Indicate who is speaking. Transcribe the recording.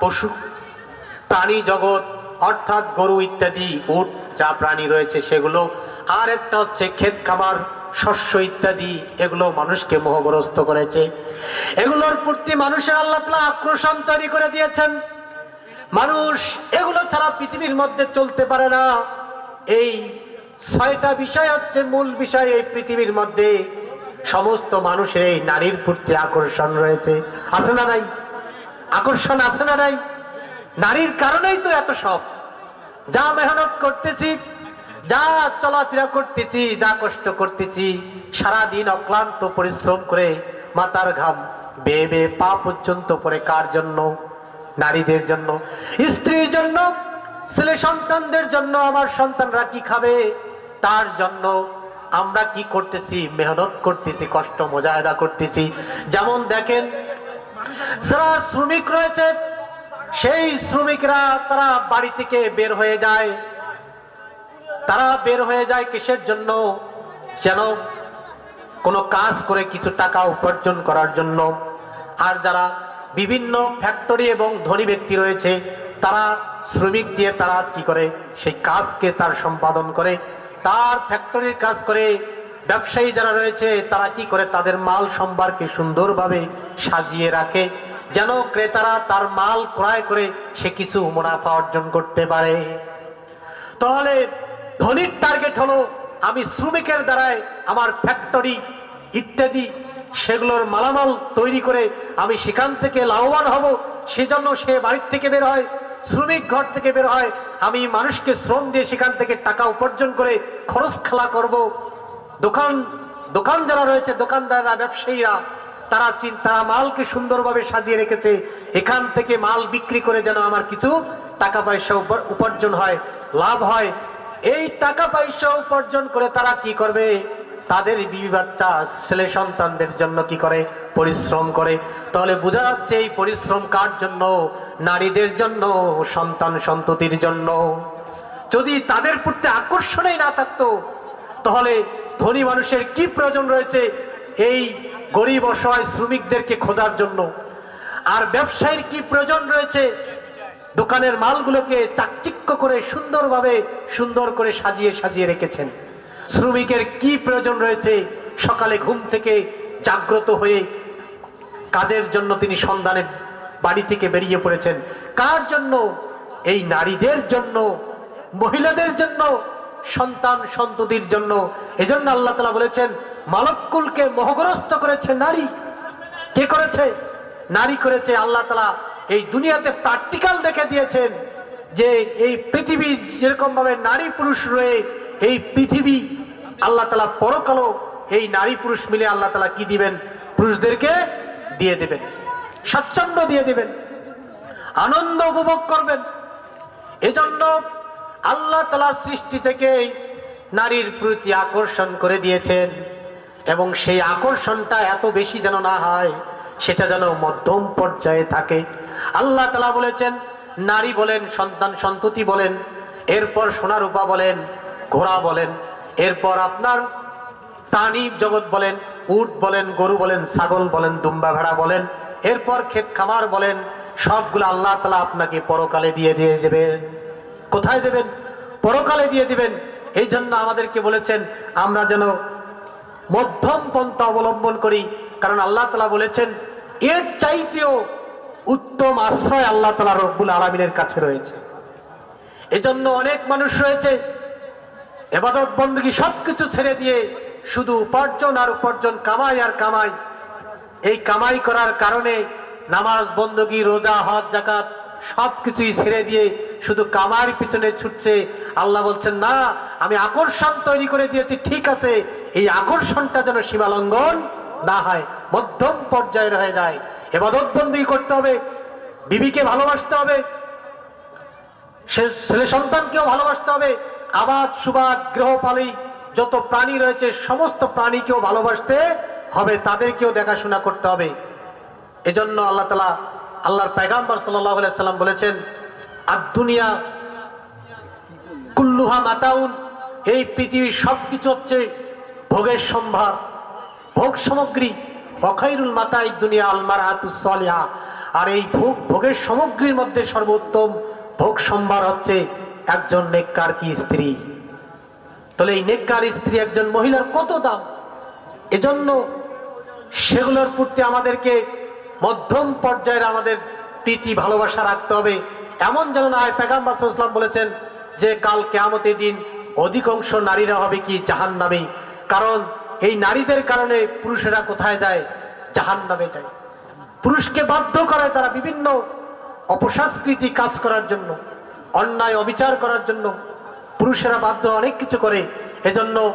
Speaker 1: পশু, প্রাণী জগৎ, অর্থাৎ গরু ইত্যাদি, উট যা প্রাণী রয়েছে সেগুলো। আর একটা হচ্ছে ক্ষেত খামার, শস্য ইত্যাদি, এগুলো মানুষকে মোহগ্রস্ত করেছে। এগুলোর প্রতি মানুষের আল্লাহ আকর্ষণ তৈরি করে দিয়েছেন। মানুষ এগুলো ছাড়া পৃথিবীর মধ্যে চলতে পারে না। এই ছয়টা বিষয় হচ্ছে মূল বিষয় এই পৃথিবীর মধ্যে। সমস্ত মানুষের এই নারীর প্রতি আকর্ষণ রয়েছে। আছে না নাই? আকর্ষণ আছে না নাই? নারীর কারণেই তো এত সব। যা মেহনত করতেছি, যা চলাফেরা করতেছি, যা কষ্ট করতেছি, সারাদিন অক্লান্ত পরিশ্রম করে মাতার ঘাম বেয়ে বেয়ে পা পর্যন্ত পরে কার জন্য? নারীদের জন্য। স্ত্রীর জন্য, ছেলে সন্তানদের জন্য আমার সন্তানরা কি খাবে? তার জন্য আমরা কি করতেছি, মেহনত করতেছি, কষ্ট মজায়দা করতেছি। যেমন দেখেন যারা শ্রমিক রয়েছে, সেই শ্রমিকরা তারা বাড়ি থেকে বের হয়ে যায়। তারা বের হয়ে যায় কিসের জন্য? যেন কোনো কাজ করে কিছু টাকা উপার্জন করার জন্য। আর যারা বিভিন্ন ফ্যাক্টরি এবং ধনী ব্যক্তি রয়েছে, তারা শ্রমিক দিয়ে তারা কি করে? সেই কাজকে তার সম্পাদন করে। তার ফ্যাক্টরির কাজ করে ব্যবসায়ী যারা রয়েছে, তারা কি করে তাদের মাল সম্ভারকে সুন্দরভাবে সাজিয়ে রাখে? যেন ক্রেতারা তার মাল ক্রয় করে সে কিছু মুনাফা অর্জন করতে পারে। তাহলে ধনির টার্গেট হলো, আমি শ্রমিকের দ্বারায় আমার ফ্যাক্টরি ইত্যাদি সেগুলোর মালামাল তৈরি করে আমি সেখান থেকে লাভবান হব, সেজন্য সে বাড়ির থেকে বের হয়, শ্রমিক ঘর থেকে বের হয়, আমি মানুষকে শ্রম দিয়ে সেখান থেকে টাকা উপার্জন করে খরচ খেলা করব দোকান দোকান যারা রয়েছে, দোকানদাররা, ব্যবসায়ীরা, তারা তারা মালকে সুন্দরভাবে সাজিয়ে রেখেছে। এখান থেকে মাল বিক্রি করে যেন আমার কিছু টাকা পয়সা উপা- উপার্জন হয়, লাভ হয়। এই টাকা পয়সা উপার্জন করে তারা কি করবে? তাদের বিবি বাচ্চা, ছেলে সন্তানদের জন্য কি করে? পরিশ্রম করে। তাহলে বোঝা যাচ্ছে এই পরিশ্রম কার জন্য? নারীদের জন্য, সন্তান সন্ততির জন্য। যদি তাদের প্রতি আকর্ষণই না থাকতো, তাহলে ধনী মানুষের কি প্রয়োজন রয়েছে এই গরিব অসহায় শ্রমিকদেরকে খোঁজার জন্য? আর ব্যবসায়ীর কি প্রয়োজন রয়েছে? দোকানের মালগুলোকে চাকচিক্য করে সুন্দরভাবে সুন্দর করে সাজিয়ে সাজিয়ে রেখেছেন। শ্রমিকের কি প্রয়োজন রয়েছে? সকালে ঘুম থেকে জাগ্রত হয়ে কাজের জন্য তিনি সন্ধানে বাড়ি থেকে বেরিয়ে পড়েছেন। কার জন্য? এই নারীদের জন্য, মহিলাদের জন্য সন্তান সন্ততির জন্য। এজন্য আল্লাহ তালা বলেছেন মালকুলকে মোহগ্রস্ত করেছে নারী। কে করেছে? নারী করেছে আল্লাহ তালা এই দুনিয়াতে প্র্যাকটিক্যাল দেখে দিয়েছেন যে এই পৃথিবী যেরকম ভাবে নারী পুরুষ রয়ে, এই পৃথিবী আল্লাহ তালা পরকালও এই নারী পুরুষ মিলে আল্লাহ তালা কি দিবেন? পুরুষদেরকে দিয়ে দেবেন। স্বাচ্ছন্দ্য দিয়ে দেবেন। আনন্দ উপভোগ করবেন। এজন্য আল্লাহ তালা সৃষ্টি থেকে নারীর প্রতি আকর্ষণ করে দিয়েছেন এবং সেই আকর্ষণটা এত বেশি যেন না হয়, সেটা যেন মধ্যম পর্যায়ে থাকে। আল্লাহ তালা বলেছেন, নারী বলেন, সন্তান সন্ততি বলেন, এরপর সোনার রূপা বলেন, ঘোড়া বলেন, এরপর আপনার প্রাণী জগৎ বলেন, উট বলেন, গরু বলেন, ছাগল বলেন, দুম্বা ভেড়া বলেন, এরপর ক্ষেত খামার বলেন, সবগুলো আল্লাহ তালা আপনাকে পরকালে দিয়ে দিয়ে দেবেন। কোথায় দেবেন? পরকালে দিয়ে দিবেন। এই জন্য আমাদেরকে বলেছেন, আমরা যেন মধ্যম পন্থা অবলম্বন করি। কারণ আল্লাহ তালা বলেছেন, এর চাইতেও উত্তম আশ্রয় আল্লাহ তালা রব্বুল আলমিনের কাছে রয়েছে। এজন্য অনেক মানুষ রয়েছে, এবাদত বন্দী সবকিছু ছেড়ে দিয়ে শুধু উপার্জন আর উপার্জন কামাই আর কামাই। এই কামাই করার কারণে নামাজ বন্দগি রোজা, হজ জাকাত সবকিছুই ছেড়ে দিয়ে শুধু কামার পিছনে ছুটছে। আল্লাহ বলছেন, না, আমি আকর্ষণ তৈরি করে দিয়েছি, ঠিক আছে। এই আকর্ষণটা যেন সীমালঙ্ঘন না হয়, মধ্যম পর্যায়ের হয়ে যায়। এবাদত বন্দী করতে হবে, বিবিকে ভালোবাসতে হবে ছেলে সন্তানকেও ভালোবাসতে হবে। আবাদ, সুবাদ, গৃহপালী, যত প্রাণী রয়েছে, সমস্ত প্রাণীকেও ভালোবাসতে হবে, তাদেরকেও দেখাশোনা করতে হবে। এজন্য আল্লাহ তালা আল্লাহর পেগাম্বর সাল্লাহ সাল্লাম বলেছেন আর দুনিয়া, কুল্লুহা মাতাউন, এই পৃথিবীর সবকিছু হচ্ছে ভোগের সম্ভার, ভোগ সামগ্রী, অখাইরুল মাতাই দুনিয়া আলমার হাতুসলিহা আর এই ভোগ, ভোগের সামগ্রীর মধ্যে সর্বোত্তম ভোগ সম্ভার হচ্ছে একজন নেককার কি স্ত্রী? তাহলে এই নেককার স্ত্রী একজন মহিলার কত দাম? এজন্য সেগুলোর প্রতি আমাদেরকে মধ্যম পর্যায়ের আমাদের প্রীতি, ভালোবাসা রাখতে হবে। এমন যেন না হয় পেগাম্বাস ইসলাম বলেছেন যে কাল কেয়ামতের দিন অধিকাংশ নারীরা হবে কি জাহান নামে কারণ এই নারীদের কারণে পুরুষেরা কোথায় যায়? জাহান নামে যায়। পুরুষকে বাধ্য করে তারা বিভিন্ন অপসংস্কৃতি কাজ করার জন্য, অন্যায় অবিচার করার জন্য পুরুষেরা বাধ্য অনেক কিছু করে। এজন্য